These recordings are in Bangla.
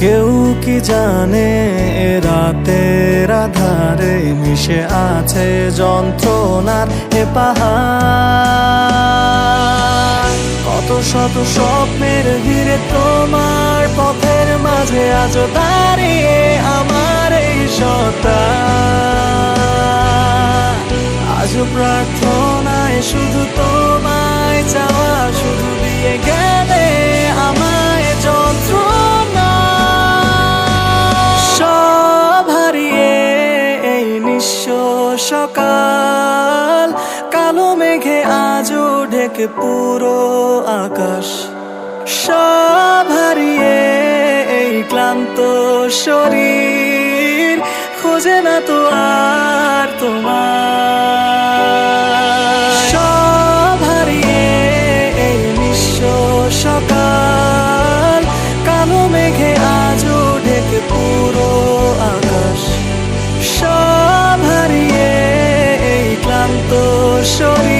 কেউ কি জানে রাতের আধারে মিশে আছে যন্ত্রণার এ পাহাড়। কত শত স্বপ্নের ঘিরে তোমার পথের মাঝে আজ দাঁড়িয়ে আমার এই সত্তা। আজ প্রার্থনায় শুধু তোমায় চাওয়া, শুধু দিয়ে গেলে সকাল, কালো মেঘে আজও ঢেকে পুরো আকাশ। সব হারিয়ে এই ক্লান্ত শরীর, খোঁজে না তো আর তোমার ক্লান্ত শরীর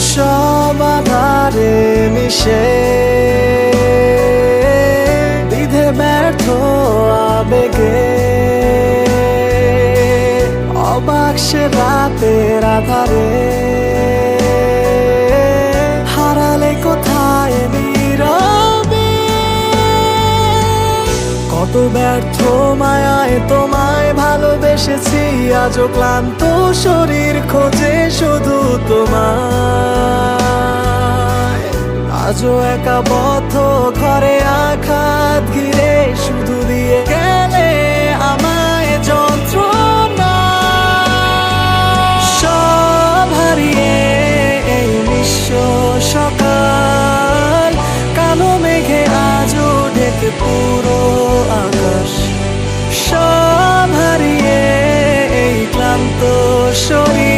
সব আধারে মিশে। বিধে ব্যর্থ আবেগে। অবাক সে রাতের আধারে। হারালে কোথায় নীরবে? কত ব্যর্থ মায়ায় তোমায় ভালোবেসেছি আজও ক্লান্ত শরীর খোঁজে শুধু তোমার আজও একা বদ্ধ ঘরে আঘাত ঘিরে শুধু দিয়ে গেলে আমায় যন্ত্রণা। সব হারিয়ে এই নিঃস্ব সকাল, কালো মেঘে আজও ঢেকে পুরো 手里